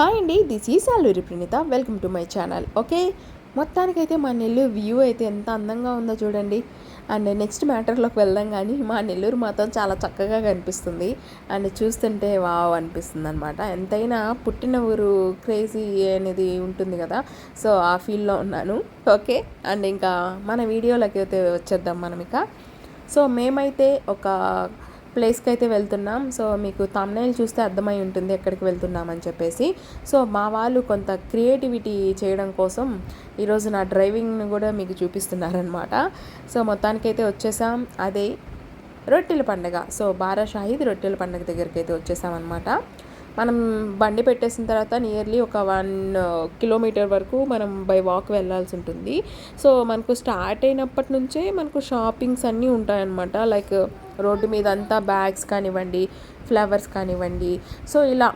Hi అండి this ఈ Saluri Praneetha welcome to my channel okay మొత్తానికైతే మా నెల్లూరు వ్యూ అయితే ఎంత అందంగా ఉందో చూడండి. అండ్ నెక్స్ట్ మ్యాటర్లోకి వెళ్దాం కానీ మా నెల్లూరు మాత్రం చాలా చక్కగా కనిపిస్తుంది. అండ్ చూస్తుంటే వావ్ అనిపిస్తుంది అనమాట ఎంతైనా పుట్టిన ఊరు క్రేజీ అనేది ఉంటుంది కదా. సో ఆ ఫీల్డ్లో ఉన్నాను ఓకే అండ్ ఇంకా మన వీడియోలోకి అయితే వచ్చేద్దాం మనం ఇక. సో మేమైతే ఒక ప్లేస్కి అయితే వెళ్తున్నాం. సో మీకు తమ్నైల్ చూస్తే అర్థమై ఉంటుంది ఎక్కడికి వెళ్తున్నామని చెప్పేసి. సో మా వాళ్ళు కొంత క్రియేటివిటీ చేయడం కోసం ఈరోజు నా డ్రైవింగ్ను కూడా మీకు చూపిస్తున్నారనమాట సో మొత్తానికైతే వచ్చేసాం. అదే రొట్టెల పండగ. సో బారా షాహీద్ రొట్టెల పండగ దగ్గరికి అయితే వచ్చేసామన్నమాట. మనం బండి పెట్టేసిన తర్వాత నియర్లీ ఒక వన్ కిలోమీటర్ uh, వరకు మనం బై వాక్ వెళ్ళాల్సి ఉంటుంది. సో మనకు స్టార్ట్ అయినప్పటి నుంచే మనకు షాపింగ్స్ అన్నీ ఉంటాయన్నమాట. లైక్ రోడ్డు మీద అంతా బ్యాగ్స్ కానివ్వండి ఫ్లవర్స్ కానివ్వండి. సో ఇలా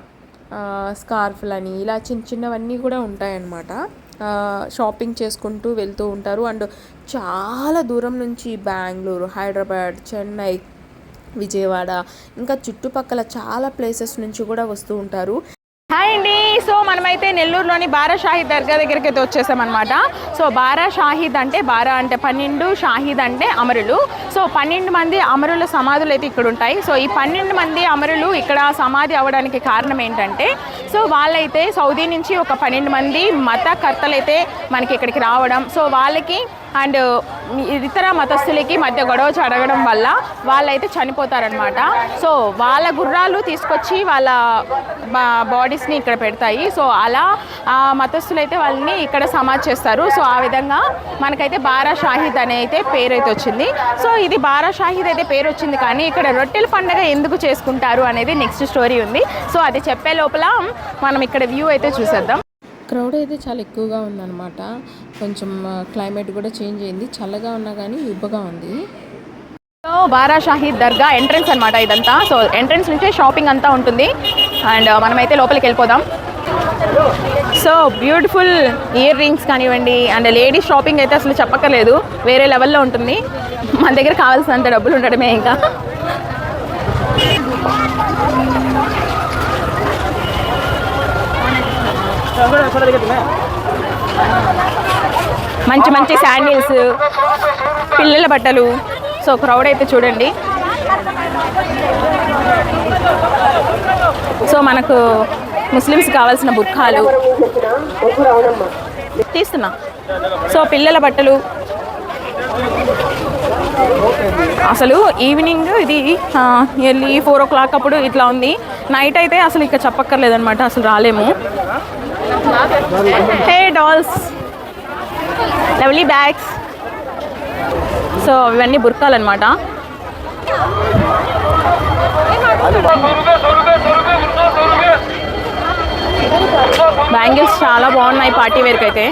స్కార్ఫ్లని ఇలా చిన్న చిన్నవన్నీ కూడా ఉంటాయన్నమాట. షాపింగ్ చేసుకుంటూ వెళ్తూ ఉంటారు. అండ్ చాలా దూరం నుంచి బెంగళూరు హైదరాబాద్ చెన్నై విజయవాడ. ఇంకా చుట్టుపక్కల చాలా ప్లేసెస్ నుంచి కూడా వస్తూ ఉంటారు. హాయ్ అండి. సో మనమైతే నెల్లూరులోని బారా షాహీద్ దర్గా దగ్గరికి అయితే వచ్చేసామన్నమాట. సో బారా షాహీద్ అంటే బారా అంటే పన్నెండు షాహీద్ అంటే అమరులు. సో పన్నెండు మంది అమరుల సమాధులు అయితే ఇక్కడ ఉంటాయి. సో ఈ పన్నెండు మంది అమరులు ఇక్కడ సమాధి అవ్వడానికి కారణం ఏంటంటే సో వాళ్ళైతే సౌదీ నుంచి ఒక పన్నెండు మంది మతకర్తలు అయితే మనకి ఇక్కడికి రావడం. సో వాళ్ళకి అండ్ ఇతర మతస్థులకి మధ్య గొడవ జరగడం వల్ల వాళ్ళైతే చనిపోతారనమాట సో వాళ్ళ గుర్రాలు తీసుకొచ్చి వాళ్ళ బాడీస్ని ఇక్కడ పెడతాయి. సో అలా ఆ మతస్థులు అయితే వాళ్ళని ఇక్కడ సమాజ్ చేస్తారు. సో ఆ విధంగా మనకైతే బారా షాహిద్ అనే అయితే పేరు అయితే వచ్చింది. సో ఇది బారా షాహీద్ అయితే పేరు వచ్చింది కానీ ఇక్కడ రొట్టెల పండుగ ఎందుకు చేసుకుంటారు అనేది నెక్స్ట్ స్టోరీ ఉంది. సో అది చెప్పే లోపల మనం ఇక్కడ వ్యూ అయితే చూసేద్దాం. క్రౌడ్ అయితే చాలా ఎక్కువగా ఉందన్నమాట. కొంచెం క్లైమేట్ కూడా చేంజ్ అయింది. చల్లగా ఉన్నా కానీ ఉబ్బగా ఉంది. సో బారా షాహీద్ దర్గా ఎంట్రన్స్ అనమాట ఇదంతా. సో ఎంట్రన్స్ నుంచే షాపింగ్ అంతా ఉంటుంది. అండ్ మనమైతే లోపలికి వెళ్ళిపోదాం. సో బ్యూటిఫుల్ ఇయర్ రింగ్స్ కానివ్వండి అండ్ లేడీస్ షాపింగ్ అయితే అసలు చెప్పక్కర్లేదు. వేరే లెవెల్లో ఉంటుంది. మన దగ్గర కావాల్సినంత డబ్బులు ఉండడమే ఇంకా. మంచి మంచి శాండిల్స్ పిల్లల బట్టలు. సో క్రౌడ్ అయితే చూడండి. సో మనకు ముస్లిమ్స్ కావాల్సిన బుర్ఖాలు. తీస్తున్నా. సో పిల్లల బట్టలు. అసలు ఈవినింగ్ ఇది ఎర్లీ ఫోర్ ఓ క్లాక్ అప్పుడు ఇట్లా ఉంది. నైట్ అయితే అసలు ఇక చెప్పక్కర్లేదనమాట అసలు రాలేము. Hey dolls lovely bags so ఇవన్నీ బుర్కాలు అనమాట బ్యాంగిల్స్ చాలా బాగున్నాయి పార్టీ వేర్కి అయితే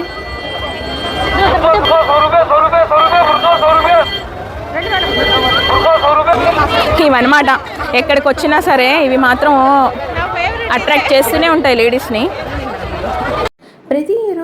ఇవన్నమాట. ఎక్కడికి వచ్చినా సరే ఇవి మాత్రం అట్రాక్ట్ చేస్తూనే ఉంటాయి లేడీస్ని. ప్రతి ఇయర్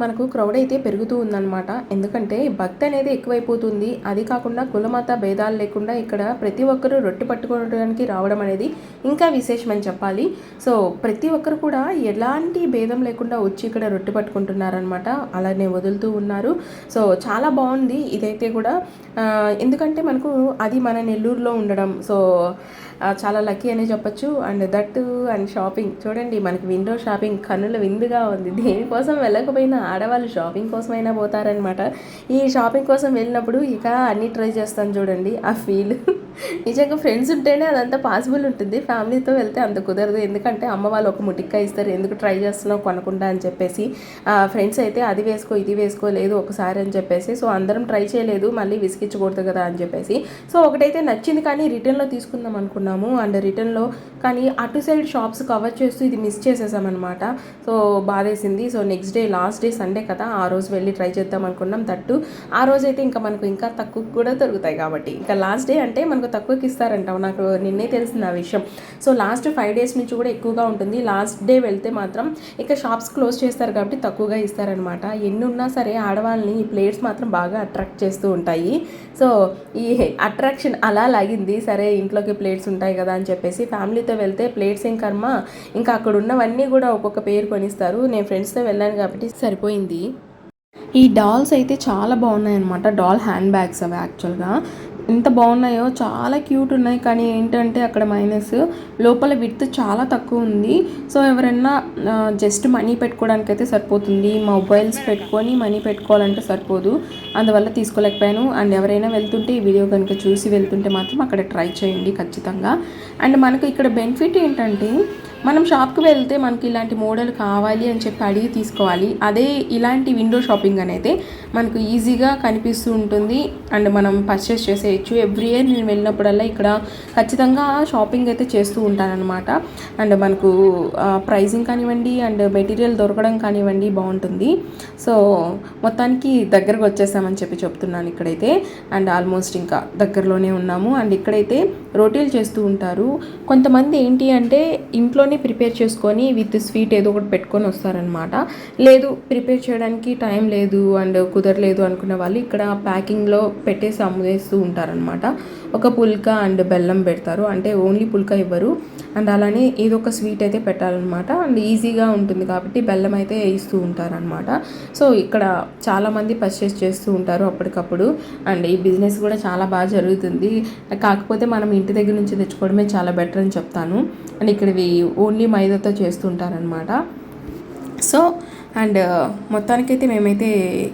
మనకు క్రౌడ్ అయితే పెరుగుతూ ఉందన్నమాట. ఎందుకంటే భక్తి అనేది ఎక్కువైపోతుంది. అది కాకుండా కులమత భేదాలు లేకుండా ఇక్కడ ప్రతి ఒక్కరూ రొట్టె పట్టుకోవడానికి రావడం అనేది ఇంకా విశేషమని చెప్పాలి. సో ప్రతి ఒక్కరు కూడా ఎలాంటి భేదం లేకుండా వచ్చి ఇక్కడ రొట్టె పట్టుకుంటున్నారనమాట అలానే వదులుతూ ఉన్నారు. సో చాలా బాగుంది. ఇదైతే కూడా ఎందుకంటే మనకు అది మన నెల్లూరులో ఉండడం. సో చాలా లక్కీ అనే చెప్పొచ్చు. And that and shopping. చూడండి మనకి విండో షాపింగ్ కన్నుల విందుగా ఉంది. దేనికోసం వెళ్ళకపోయినా ఆడవాళ్ళు షాపింగ్ కోసమైనా పోతారనమాట ఈ షాపింగ్ కోసం వెళ్ళినప్పుడు ఇక అన్నీ ట్రై చేస్తాను చూడండి. ఆ ఫీల్. నిజంగా ఫ్రెండ్స్ ఉంటేనే అదంతా పాసిబుల్ ఉంటుంది. ఫ్యామిలీతో వెళ్తే అంత కుదరదు. ఎందుకంటే అమ్మ వాళ్ళు ఒక ముటిక్క ఇస్తారు. ఎందుకు ట్రై చేస్తున్నావు? కొనకుండా అని చెప్పేసి ఫ్రెండ్స్ అయితే అది వేసుకో ఇది వేసుకో లేదు ఒకసారి అని చెప్పేసి సో అందరం ట్రై చేయలేదు. మళ్ళీ విసిగించకూడదు కదా అని చెప్పేసి. సో ఒకటైతే నచ్చింది కానీ రిటర్న్లో తీసుకుందాం అనుకున్నాము. అండ్ రిటర్న్లో కానీ అటు సైడ్ షాప్స్ కవర్ చేస్తూ ఇది మిస్ చేసేసామన్నమాట సో బాధేసింది. So next day last day Sunday కదా ఆ రోజు వెళ్ళి ట్రై చేద్దాం అనుకున్నాం. తట్టు ఆ రోజైతే ఇంకా మనకు ఇంకా తక్కువ కూడా దొరుకుతాయి కాబట్టి. ఇంకా లాస్ట్ డే అంటే మనకు మనకు తక్కువకి ఇస్తారంట. నాకు నిన్నే తెలిసింది ఆ విషయం. సో లాస్ట్ ఫైవ్ డేస్ నుంచి కూడా ఎక్కువగా ఉంటుంది. లాస్ట్ డే వెళ్తే మాత్రం ఇక షాప్స్ క్లోజ్ చేస్తారు కాబట్టి తక్కువగా ఇస్తారనమాట. ఎన్ని ఉన్నా సరే ఆడవాళ్ళని ఈ ప్లేట్స్ మాత్రం బాగా అట్రాక్ట్ చేస్తూ ఉంటాయి. సో ఈ అట్రాక్షన్ అలా లాగింది. సరే ఇంట్లోకి ప్లేట్స్ ఉంటాయి కదా అని చెప్పేసి ఫ్యామిలీతో వెళ్తే ప్లేట్స్ ఏం కర్మ? ఇంకా అక్కడ ఉన్నవన్నీ కూడా ఒక్కొక్క పేరు కొనిస్తారు. నేను ఫ్రెండ్స్తో వెళ్ళాను కాబట్టి సరిపోయింది. ఈ డాల్స్ అయితే చాలా బాగున్నాయి అనమాట డాల్ హ్యాండ్ బ్యాగ్స్ అవి యాక్చువల్గా. ఎంత బాగున్నాయో చాలా క్యూట్ ఉన్నాయి కానీ ఏంటంటే అక్కడ మైనస్ లోపల విడ్త్ చాలా తక్కువ ఉంది. సో ఎవరైనా జస్ట్ మనీ పెట్టుకోవడానికి అయితే సరిపోతుంది. మొబైల్స్ పెట్టుకొని మనీ పెట్టుకోవాలంటే సరిపోదు. అందువల్ల తీసుకోలేకపోయాను. అండ్ ఎవరైనా వెళ్తుంటే ఈ వీడియో కనుక చూసి వెళ్తుంటే మాత్రం అక్కడ ట్రై చేయండి ఖచ్చితంగా. అండ్ మనకు ఇక్కడ బెనిఫిట్ ఏంటంటే మనం షాప్కి వెళ్తే మనకి ఇలాంటి మోడల్ కావాలి అని చెప్పి అడిగి తీసుకోవాలి. అదే ఇలాంటి విండో షాపింగ్ అనేది మనకు ఈజీగా కనిపిస్తూ ఉంటుంది. అండ్ మనం పర్చేస్ చేసేయచ్చు. ఎవ్రీ ఇయర్ నేను వెళ్ళినప్పుడల్లా ఇక్కడ ఖచ్చితంగా షాపింగ్ అయితే చేస్తూ ఉంటానన్నమాట. అండ్ మనకు ప్రైజింగ్ కానివ్వండి అండ్ మెటీరియల్ దొరకడం కానివ్వండి బాగుంటుంది. సో మొత్తానికి దగ్గరకు వచ్చేసామని చెప్పి చెప్తున్నాను ఇక్కడైతే. అండ్ ఆల్మోస్ట్ ఇంకా దగ్గరలోనే ఉన్నాము. అండ్ ఇక్కడైతే రోటీలు చేస్తూ ఉంటారు. కొంతమంది ఏంటి అంటే ఇంట్లోనే ప్రిపేర్ చేసుకొని విత్ స్వీట్ ఏదో ఒకటి పెట్టుకొని వస్తారనమాట లేదు ప్రిపేర్ చేయడానికి టైం లేదు అండ్ కుదరలేదు అనుకున్న వాళ్ళు ఇక్కడ ప్యాకింగ్లో పెట్టేసి అమ్మేస్తూ ఉంటారనమాట ఒక పుల్క అండ్ బెల్లం పెడతారు. అంటే ఓన్లీ పుల్క ఇవ్వరు. అండ్ అలానే ఏదో ఒక స్వీట్ అయితే పెట్టాలన్నమాట. అండ్ ఈజీగా ఉంటుంది కాబట్టి బెల్లం అయితే ఇస్తూ ఉంటారనమాట సో ఇక్కడ చాలామంది పర్చేస్ చేస్తూ ఉంటారు అప్పటికప్పుడు. అండ్ ఈ బిజినెస్ కూడా చాలా బాగా జరుగుతుంది. కాకపోతే మనం ఇంటి దగ్గర నుంచి తెచ్చుకోవడమే చాలా బెటర్ అని చెప్తాను. అండ్ ఇక్కడ ఓన్లీ మైదాతో చేస్తుంటారనమాట సో అండ్ uh, మొత్తానికైతే మేమైతే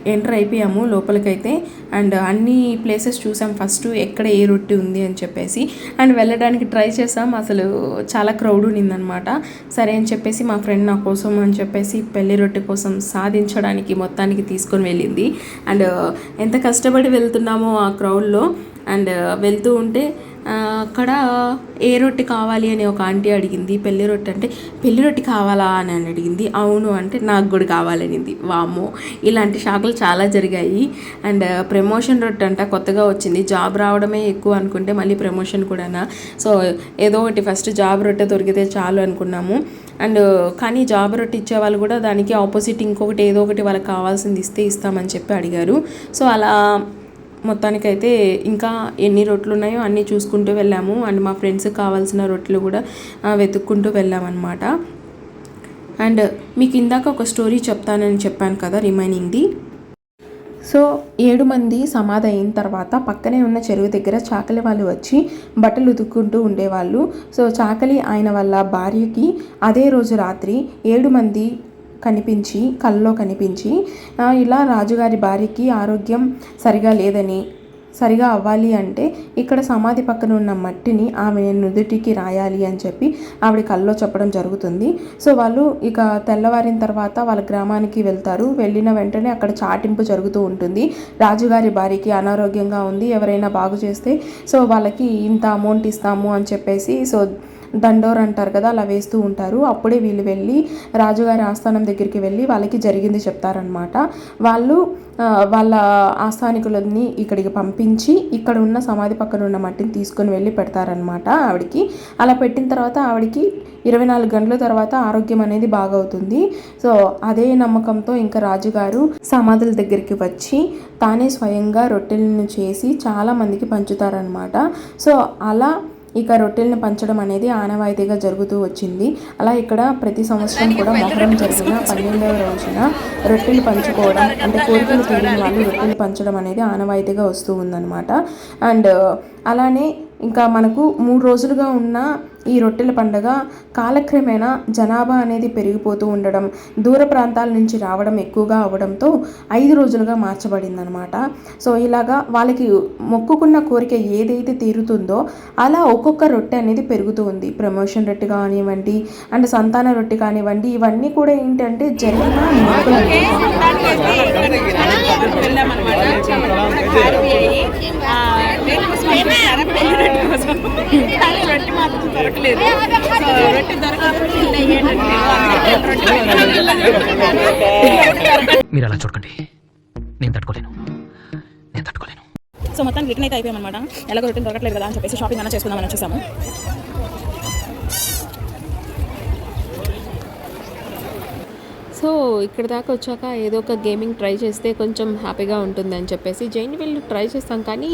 ఎంటర్ అయిపోయాము లోపలికైతే. అండ్ అన్ని ప్లేసెస్ చూసాం. ఫస్ట్ ఎక్కడ ఏ రొట్టి ఉంది అని చెప్పేసి. అండ్ వెళ్ళడానికి ట్రై చేసాం. అసలు చాలా క్రౌడ్ ఉన్నిందనమాట సరే అని చెప్పేసి మా ఫ్రెండ్ నా కోసం అని చెప్పేసి పెళ్ళి రొట్టె కోసం సాధించడానికి మొత్తానికి తీసుకొని వెళ్ళింది. అండ్ uh, ఎంత కష్టపడి వెళ్తున్నామో ఆ క్రౌడ్లో అండ్ uh, వెళ్తూ ఉంటే అక్కడ ఏ రొట్టె కావాలి అని ఒక ఆంటీ అడిగింది. పెళ్ళి రొట్టె అంటే పెళ్ళి రొట్టె కావాలా అని అని అడిగింది. అవును అంటే నాకు కూడా కావాలనింది వామ్మో ఇలాంటి షాకులు చాలా జరిగాయి. అండ్ ప్రమోషన్ రొట్టె అంట కొత్తగా వచ్చింది. జాబ్ రావడమే ఎక్కువ అనుకుంటే మళ్ళీ ప్రమోషన్ కూడానా? సో ఏదో ఒకటి ఫస్ట్ జాబ్ రొట్టె దొరికితే చాలు అనుకున్నాము. అండ్ కానీ జాబ్ రొట్టె ఇచ్చే వాళ్ళు కూడా దానికి ఆపోజిట్ ఇంకొకటి ఏదో ఒకటి వాళ్ళకి కావాల్సింది ఇస్తే ఇస్తామని చెప్పి అడిగారు. సో అలా మొత్తానికైతే ఇంకా ఎన్ని రొట్లు ఉన్నాయో అన్నీ చూసుకుంటూ వెళ్ళాము. అండ్ మా ఫ్రెండ్స్కి కావాల్సిన రొట్లు కూడా వెతుక్కుంటూ వెళ్ళామన్నమాట. అండ్ మీకు ఇందాక ఒక స్టోరీ చెప్తానని చెప్పాను కదా రిమైనింగ్ది సో ఏడు మంది సమాధి అయిన తర్వాత పక్కనే ఉన్న చెరువు దగ్గర చాకలి వాళ్ళు వచ్చి బట్టలు ఉతుక్కుంటూ ఉండేవాళ్ళు. సో చాకలి ఆయన వాళ్ళ భార్యకి అదే రోజు రాత్రి ఏడు మంది కనిపించి కల్లో కనిపించి ఇలా రాజుగారి భార్యకి ఆరోగ్యం సరిగా లేదని సరిగా అవ్వాలి అంటే ఇక్కడ సమాధి పక్కన ఉన్న మట్టిని ఆమె నుదుటికి రాయాలి అని చెప్పి ఆవిడ కల్లో చెప్పడం జరుగుతుంది. సో వాళ్ళు ఇక తెల్లవారిన తర్వాత వాళ్ళ గ్రామానికి వెళ్తారు. వెళ్ళిన వెంటనే అక్కడ చాటింపు జరుగుతూ ఉంటుంది. రాజుగారి భార్యకి అనారోగ్యంగా ఉంది ఎవరైనా బాగు చేస్తే సో వాళ్ళకి ఇంత అమౌంట్ ఇస్తాము అని చెప్పేసి సో దండోర్ అంటారు కదా అలా వేస్తూ ఉంటారు. అప్పుడే వీళ్ళు వెళ్ళి రాజుగారి ఆస్థానం దగ్గరికి వెళ్ళి వాళ్ళకి జరిగింది చెప్తారనమాట వాళ్ళు వాళ్ళ ఆస్థానికులని ఇక్కడికి పంపించి ఇక్కడ ఉన్న సమాధి పక్కన ఉన్న మట్టిని తీసుకొని వెళ్ళి పెడతారనమాట ఆవిడకి. అలా పెట్టిన తర్వాత ఆవిడకి ఇరవై నాలుగు గంటల తర్వాత ఆరోగ్యం అనేది బాగవుతుంది. సో అదే నమ్మకంతో ఇంకా రాజుగారు సమాధుల దగ్గరికి వచ్చి తానే స్వయంగా రొట్టెలను చేసి చాలామందికి పంచుతారనమాట సో అలా ఇక రొట్టెలను పంచడం అనేది ఆనవాయితీగా జరుగుతూ వచ్చింది. అలా ఇక్కడ ప్రతి సంవత్సరం కూడా మొహరం జరిగిన పన్నెండవ రోజున రొట్టెలు పంచుకోవడం అంటే కోరికలు తీరిన వాళ్ళు రొట్టెలు పంచడం అనేది ఆనవాయితీగా వస్తూ ఉందన్నమాట. అండ్ అలానే ఇంకా మనకు మూడు రోజులుగా ఉన్న ఈ రొట్టెల పండగ కాలక్రమేణా జనాభా అనేది పెరిగిపోతూ ఉండడం దూర ప్రాంతాల నుంచి రావడం ఎక్కువగా అవడంతో ఐదు రోజులుగా మార్చబడిందనమాట సో ఇలాగా వాళ్ళకి మొక్కుకున్న కోరిక ఏదైతే తీరుతుందో అలా ఒక్కొక్క రొట్టె అనేది పెరుగుతూ ఉంది. ప్రమోషన్ రొట్టె కానివ్వండి అండ్ సంతాన రొట్టె కానివ్వండి ఇవన్నీ కూడా ఏంటంటే జరిగిన మొక్కులు. రొట్టె కోసం. కానీ రొట్టె మాత్రం దొరకలేదు. రొట్టె మీరు అలా చూడకండి. నేను తట్టుకోలేను. నేను తట్టుకోలేను. సో మొత్తం రిటర్న్ అయితే అయిపోయామన్నమాట. ఎలాగో రిటర్న్ దొరకట్లేదు కదా అని చెప్పేసి షాపింగ్ అన్న చేసుకుందామని వచ్చేసాము. సో ఇక్కడ దాకా వచ్చాక ఏదో ఒక గేమింగ్ ట్రై చేస్తే కొంచెం హ్యాపీగా ఉంటుందని చెప్పేసి జైన్ వీల్ ట్రై చేస్తాం. కానీ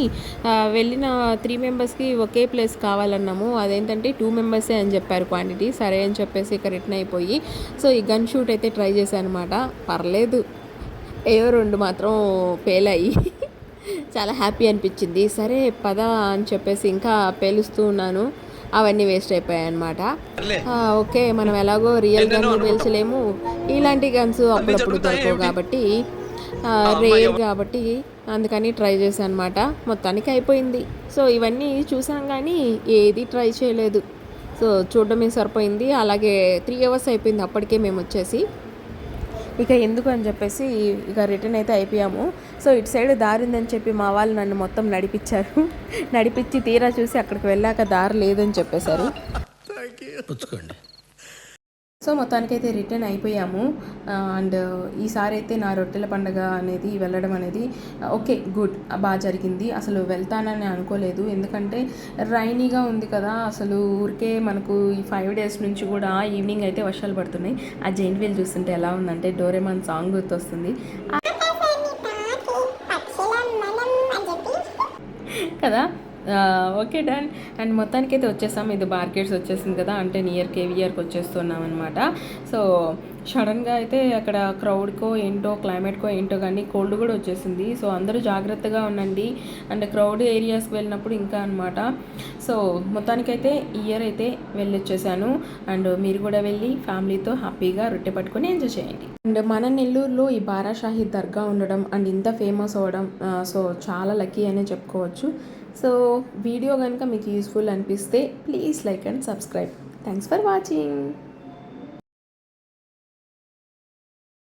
వెళ్ళిన త్రీ మెంబర్స్కి ఒకే ప్లేస్ కావాలన్నాము. అదేంటంటే టూ మెంబర్సే అని చెప్పారు క్వాంటిటీ. సరే అని చెప్పేసి ఇక రిటర్న్ అయిపోయి సో ఈ గన్ షూట్ అయితే ట్రై చేశాను అనమాట పర్లేదు. ఏవో రెండు మాత్రం ఫెయిల్ అయ్యి చాలా హ్యాపీ అనిపించింది. సరే పద అని చెప్పేసి ఇంకా పేలుస్తూ ఉన్నాను. అవన్నీ వేస్ట్ అయిపోయాయి అనమాట ఓకే మనం ఎలాగో రియల్ గన్ పేల్చలేము ఇలాంటి గన్స్ అప్పుడప్పుడు దొరకవు కాబట్టి రేర్ కాబట్టి అందుకని ట్రై చేశాను అనమాట మొత్తానికి అయిపోయింది. సో ఇవన్నీ చూసాం కానీ ఏది ట్రై చేయలేదు. సో చూడడమే సరిపోయింది. అలాగే త్రీ అవర్స్ అయిపోయింది అప్పటికే మేము వచ్చేసి. ఇక ఎందుకు అని చెప్పేసి ఇక రిటర్న్ అయితే అయిపోయాము. సో ఇటు సైడ్ దారి ఉందని చెప్పి మా వాళ్ళు నన్ను మొత్తం నడిపించారు. నడిపించి తీరా చూసి అక్కడికి వెళ్ళాక దారి లేదని చెప్పేశారు. పుచ్చుకోండి. సో మొత్తానికైతే రిటర్న్ అయిపోయాము. అండ్ ఈసారి అయితే నా రొట్టెల పండగ అనేది వెళ్ళడం అనేది ఓకే గుడ్ బాగా జరిగింది. అసలు వెళ్తానని అనుకోలేదు. ఎందుకంటే రైనీగా ఉంది కదా అసలు ఊరికే మనకు ఈ ఫైవ్ డేస్ నుంచి కూడా ఈవినింగ్ అయితే వర్షాలు పడుతున్నాయి. ఆ జైంట్ వీల్ చూస్తుంటే ఎలా ఉందంటే డోరేమాన్ సాంగ్ గుర్తొస్తుంది. కదా ఓకే డన్. అండ్ మొత్తానికైతే వచ్చేసాం. ఇది మార్కెట్స్ వచ్చేసింది కదా అంటే నియర్ కేవీఆర్కి వచ్చేస్తున్నాం అనమాట సో సడన్గా అయితే అక్కడ క్రౌడ్కో ఏంటో క్లైమేట్కో ఏంటో కానీ కోల్డ్ కూడా వచ్చేసింది. సో అందరూ జాగ్రత్తగా ఉండండి. అండ్ క్రౌడ్ ఏరియాస్కి వెళ్ళినప్పుడు ఇంకా అనమాట సో మొత్తానికైతే ఇయర్ అయితే వెళ్ళొచ్చేసాను. అండ్ మీరు కూడా వెళ్ళి ఫ్యామిలీతో హ్యాపీగా రొట్టె పట్టుకొని ఎంజాయ్ చేయండి. అండ్ మన నెల్లూరులో ఈ బారాషాహి దర్గా ఉండడం అండ్ ఇంత ఫేమస్ అవ్వడం సో చాలా లక్కీ అనే చెప్పుకోవచ్చు. సో వీడియో కనుక మీకు యూస్ఫుల్ అనిపిస్తే please like and subscribe. Thanks for watching.